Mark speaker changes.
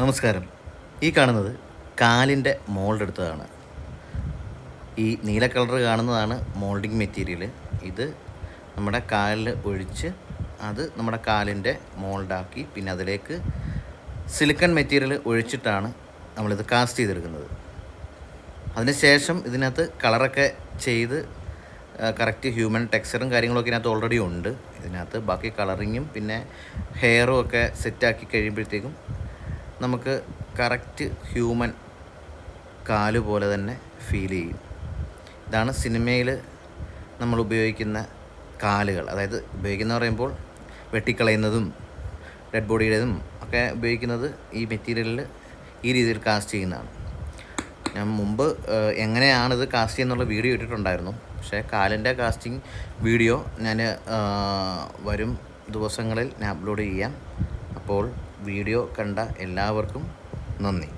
Speaker 1: നമസ്കാരം. ഈ കാണുന്നത് കാലിന്റെ മോൾഡ് എടുത്തതാണ്. ഈ നീല കളർ കാണുന്നതാണ് മോൾഡിങ് മെറ്റീരിയൽ ഇത് നമ്മുടെ കാലിൽ ഒഴിച്ച് അത് നമ്മുടെ കാലിന്റെ മോൾഡാക്കി പിന്നെ അതിലേക്ക് സിലിക്കൺ മെറ്റീരിയൽ ഒഴിച്ചിട്ടാണ് നമ്മളിത് കാസ്റ്റ് ചെയ്തെടുക്കുന്നത്. അതിനുശേഷം ഇതിനകത്ത് കളറൊക്കെ ചെയ്ത് കറക്റ്റ് ഹ്യൂമൻ ടെക്സ്ചറും കാര്യങ്ങളൊക്കെ ഇതിനകത്ത് ഓൾറെഡി ഉണ്ട്. ഇതിനകത്ത് ബാക്കി കളറിങ്ങും പിന്നെ ഹെയറും ഒക്കെ സെറ്റാക്കി കഴിയുമ്പോഴത്തേക്കും നമുക്ക് കറക്റ്റ് ഹ്യൂമൻ കാൽ പോലെ തന്നെ ഫീൽ ചെയ്യും. ഇതാണ് സിനിമയിൽ നമ്മൾ ഉപയോഗിക്കുന്ന കാലുകൾ. അതായത് ഉപയോഗിക്കുന്ന പറയുമ്പോൾ വെട്ടിക്കളയുന്നതും ഡെഡ് ബോഡിയുടേതും ഒക്കെ ഉപയോഗിക്കുന്നത് ഈ മെറ്റീരിയലിൽ ഈ രീതിയിൽ കാസ്റ്റ് ചെയ്യുന്നതാണ്. ഞാൻ മുമ്പ് എങ്ങനെയാണ് ഇത് കാസ്റ്റ് ചെയ്യുന്നുള്ള വീഡിയോ ഇട്ടിട്ടുണ്ടായിരുന്നു. പക്ഷേ കാലിന്റെ കാസ്റ്റിംഗ് വീഡിയോ ഞാൻ വരും ദിവസങ്ങളിൽ ഞാൻ അപ്ലോഡ് ചെയ്യാം. അപ്പോൾ വീഡിയോ കണ്ട എല്ലാവർക്കും നന്ദി.